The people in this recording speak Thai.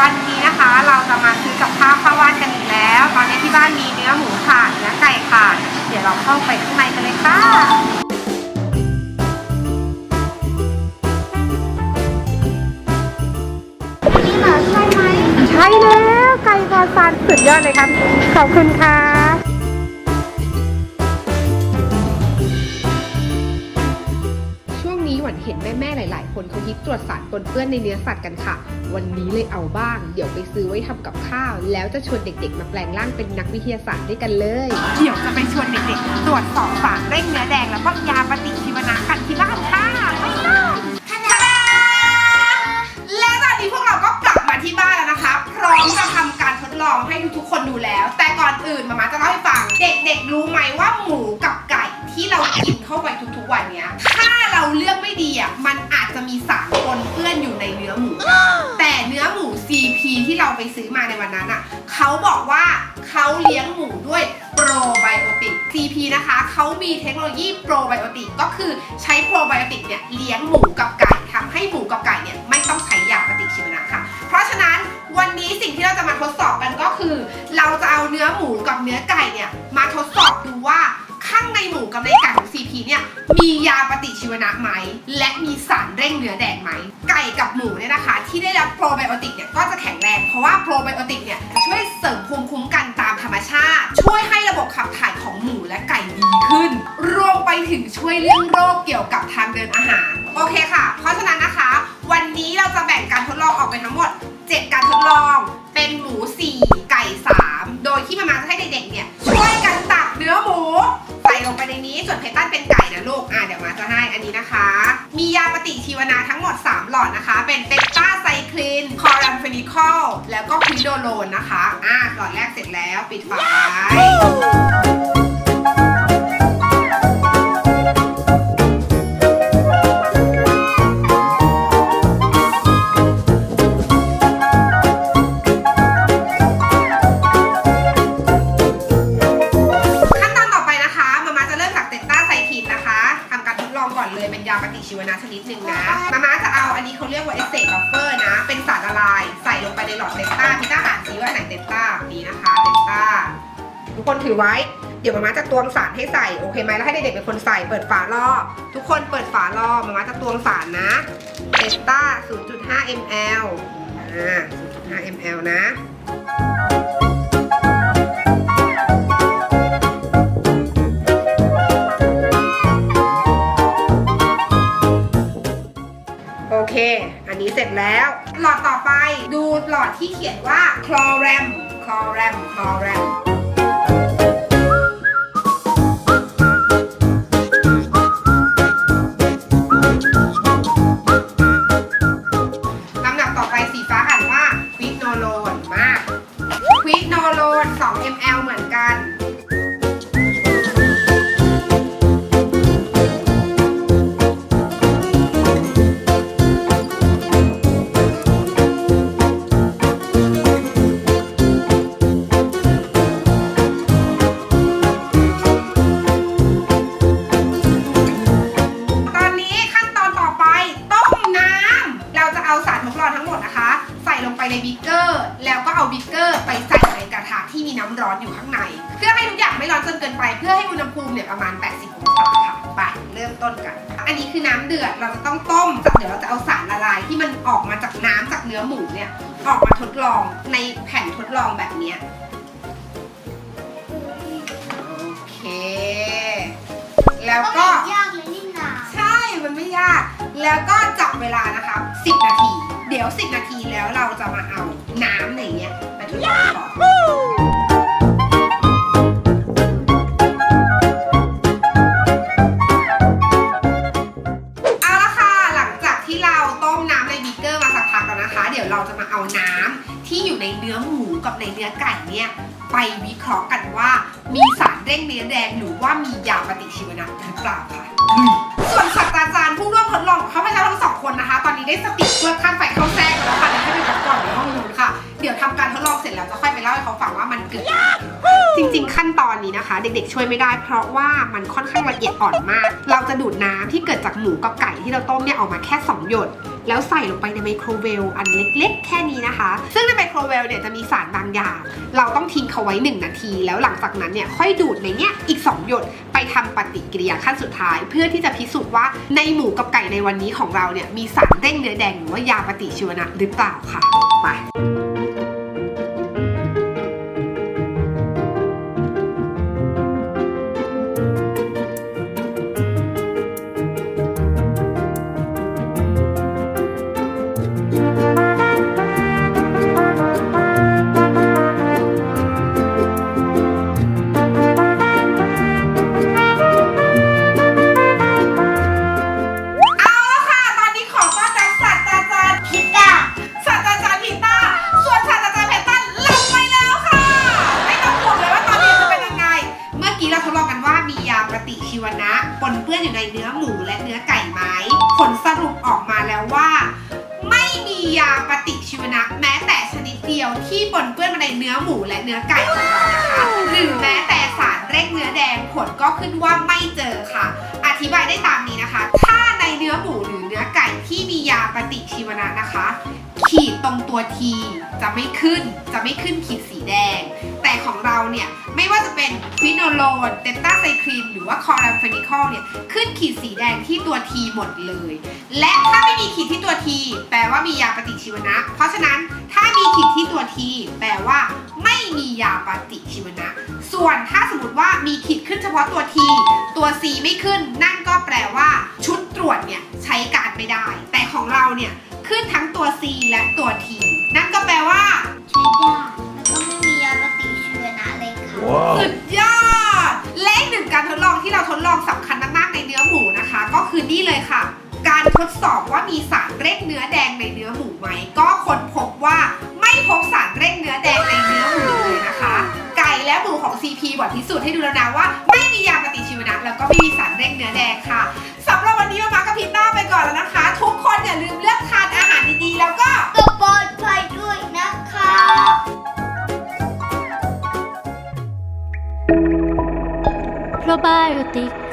วันนี้นะคะ เราจะมาซื้อกับข้าวเข้าบ้านกันอีกแล้ว ตอนนี้ที่บ้านมีเนื้อหมูค่ะเนื้อไก่ค่ะเดี๋ยวเราเข้าไปข้างในกันเลยค่ะนี่เหรอใช่ไหมใช่แล้วไก่ปลอดสารสุดยอดเลยครับขอบคุณค่ะ ห็นแม่ๆหลาย ๆ คนเขาฮิตตรวจสารปนเปื้อนในเนื้อสัตว์กันค่ะ วันนี้เลยเอาบ้าง เดี๋ยวไปซื้อไว้ทำกับข้าว แล้วจะชวนเด็ก ๆ มาแปลงร่างเป็นนักวิทยาศาสตร์ด้วยกันเลย เดี๋ยวจะไปชวนเด็ก ๆ ตรวจสอบสารเร่งเนื้อแดงแล้วก็ยาปฏิชีวนะกันที่บ้านค่ะไปเลยขนาดและตอนนี้พวกเราก็กลับมาที่บ้านแล้วนะคะ พร้อมจะทำการทดลองให้ทุกๆคนดูแล้ว แต่ก่อนอื่นมามาจะเล่าให้ฟัง เด็ก ๆ รู้ไหมว่าหมูกับไก่ที่เรากินเข้าไปทุกๆวันเนี้ยถ้าเราเลือกไม่ดีอะมันอาจจะ เราไปซื้อมาในวันนั้นอะเขาบอกว่าเขาเลี้ยงหมูด้วยโปรไบโอติก CP นะคะเขามีเทคโนโลยีโปรไบโอติกก็คือใช้โปรไบโอติกเนี่ยเลี้ยงหมูกับไก่ทำให้หมูกับไก่เนี่ยไม่ต้องใช้ยาปฏิชีวนะค่ะ เพราะฉะนั้นวันนี้สิ่งที่เราจะมาทดสอบกันก็คือ เราจะเอาเนื้อหมูกับเนื้อไก่เนี่ยมาทดสอบดูว่า ข้างในหมูกับในไก่ของ CP เนี่ยมียาปฏิชีวนะไหม และมีสารเร่งเนื้อแดงไหม ไก่กับหมูเนี่ยนะคะ ที่ได้รับโปรไบโอติกเนี่ยก็จะแข็งแรง เพราะว่าโปรไบโอติกเนี่ยจะช่วยเสริมภูมิคุ้มกันตามธรรมชาติ ช่วยให้ระบบขับถ่ายของหมูและไก่ดีขึ้น รวมไปถึงช่วยเรื่องโรคเกี่ยวกับทางเดินอาหาร โอเคค่ะ เพราะฉะนั้นนะคะ วันนี้เราจะแบ่งการทดลองออกเป็นทั้งหมด 7 การทดลอง เป็นหมู 4 ไก่ 3 โดยที่มามาจะให้เด็กๆเนี่ยช่วยกันตักเนื้อหมู ลงไปในนี้ ส่วนไพตันเป็นไก่นะลูก อะเดี๋ยวมาจะให้อันนี้นะคะ มียาปฏิชีวนะทั้งหมด 3 หลอดนะคะ เป็นเบต้าไซคลิน คอรัมเฟนิคอล แล้วก็ควิโดโลนนะคะ อะหลอดแรกเสร็จแล้ว ปิดฝา เฟอร์นะ เป็นสารละลาย ใส่ลงไปในหลอดเตต้าพี่ต้าหานซิว่าไหนเตต้านี่นะคะเตต้าทุกคนถือไว้ เดี๋ยวมามาจะตวงสารให้ใส่ โอเคไหมแล้วให้เด็กๆเป็นคนใส่ เปิดฝาล่อ ทุกคนเปิดฝาล่อมามาจะตวงสารนะเตต้า 0.5 ml อ่า 0.5 ml นะ โอเค อันนี้เสร็จแล้ว หลอดต่อไปดูหลอดที่เขียนว่าคลอแรมคลอแรมคลอแรม ใส่ลงไปในบิ๊กเกอร์ แล้วก็เอาบิ๊กเกอร์ไปใส่ในกระทะที่มีน้ำร้อนอยู่ข้างใน เพื่อให้ทุกอย่างไม่ร้อนจนเกินไป เพื่อให้อุณหภูมิเนี่ยประมาณ 80 องศาค่ะ ไปเริ่มต้นกัน อันนี้คือน้ำเดือด เราจะต้องต้ม เดี๋ยวเราจะเอาสารละลายที่มันออกมาจากน้ำจากเนื้อหมูเนี่ยออกมาทดลองในแผ่นทดลองแบบเนี้ย โอเค แล้วก็ ยากเลยนี่นา ใช่ มันไม่ยาก แล้วก็จับเวลานะคะ 10 นาที เดี๋ยว 10 นาทีแล้วเราจะมาเอาน้ำในเนี้ยไปทดลองก่อนเอาละค่ะ หลังจากที่เราต้มน้ำในบีเกอร์มาสักพักแล้วนะคะ เดี๋ยวเราจะมาเอาน้ำที่อยู่ในเนื้อหมูกับในเนื้อไก่เนี่ยไปวิเคราะห์กันว่า มีสารเร่งเนื้อแดงหรือว่ามียาปฏิชีวนะหรือเปล่าค่ะส่วนศาสต ผู้ร่วมทดลองข้าพเจ้าทั้งสองคนนะคะ ตอนนี้ได้สติเพื่อข้ามไฟเข้าแทรกแล้วค่ะเดี๋ยวให้ไปพักก่อนในห้องนู้นค่ะ เดี๋ยวทำการทดลองเสร็จแล้วจะค่อยไปเล่าให้เขาฟังว่ามันเกิดอะไรขึ้นจริง ๆ ขั้นตอนนี้นะคะ เด็กๆช่วยไม่ได้ เพราะว่ามันค่อนข้างละเอียดอ่อนมาก เราจะดูดน้ำที่เกิดจากหมูกับไก่ที่เราต้มเนี่ยออกมาแค่ 2 หยด แล้วใส่ลงไปในไมโครเวฟอันเล็ก ๆ แค่นี้นะคะ ซึ่งในไมโครเวฟเนี่ยจะมีสารบางอย่าง เราต้องทิ้งเขาไว้ 1 นาที แล้วหลังจากนั้นเนี่ยค่อยดูดในเนี้ยอีก 2 หยดไปทำปฏิกิริยาขั้นสุดท้าย เพื่อที่จะพิสูจน์ว่าในหมูกับไก่ในวันนี้ของเราเนี่ยมีสารเร่งเนื้อแดงหรือว่ายาปฏิชีวนะหรือเปล่าค่ะไป ที่ปนเปื้อนมาในเนื้อหมูและเนื้อไก่ของเรานะคะหรือแม้แต่สารเร่งเนื้อแดงผลก็ขึ้นว่าไม่เจอค่ะ อธิบายได้ตามนี้นะคะ ถ้าในเนื้อหมูหรือเนื้อไก่ที่มียาปฏิชีวนะนะคะ ขีดตรงตัวทีจะไม่ขึ้นจะไม่ขึ้นขีดสีแดง แต่ของเราเนี่ยไม่ว่าจะเป็นควิโนโลนเตต้าไซคลินหรือว่าคอรัมเฟนิคอลเนี่ยขึ้นขีดสีแดงที่ตัวทีหมดเลย และถ้าไม่มีขีดที่ตัวทีแปลว่ามียาปฏิชีวนะ เพราะฉะนั้นถ้า มีขีดที่ตัวทีแปลว่า ไม่มียาปฏิชีวนะ ส่วนถ้าสมมติว่ามีขีดขึ้นเฉพาะตัวทีตัว C ไม่ขึ้น นั่นก็แปลว่า ชุดตรวจเนี่ยใช้การไม่ได้ แต่ของเราเนี่ยขึ้นทั้งตัว C และตัว T นั่นก็แปลว่าใช้ยาแล้วก็ไม่มียาปฏิชีวนะเลยค่ะสุดยอด และอีกหนึ่งการทดลองที่เราทดลองสำคัญมากๆในเนื้อหมูนะคะ ก็คือนี่เลยค่ะ การทดสอบ ในเนื้อหมูไหม ก็ค้นพบว่าไม่พบสารเร่งเนื้อแดงในเนื้อหมูเลยนะคะ ไก่และหมูของ CP บทพิสูจน์ให้ดูแล้วนะว่า ไม่มียาปฏิชีวนะ แล้วก็ไม่มีสารเร่งเนื้อแดงค่ะสำหรับวันนี้มามากับพีต้าไปก่อนแล้วนะคะ ทุกคนอย่าลืมเลือกทานอาหารดีๆแล้วก็ก็ปลอดภัยด้วยนะคะโปรไบโอติกซีพี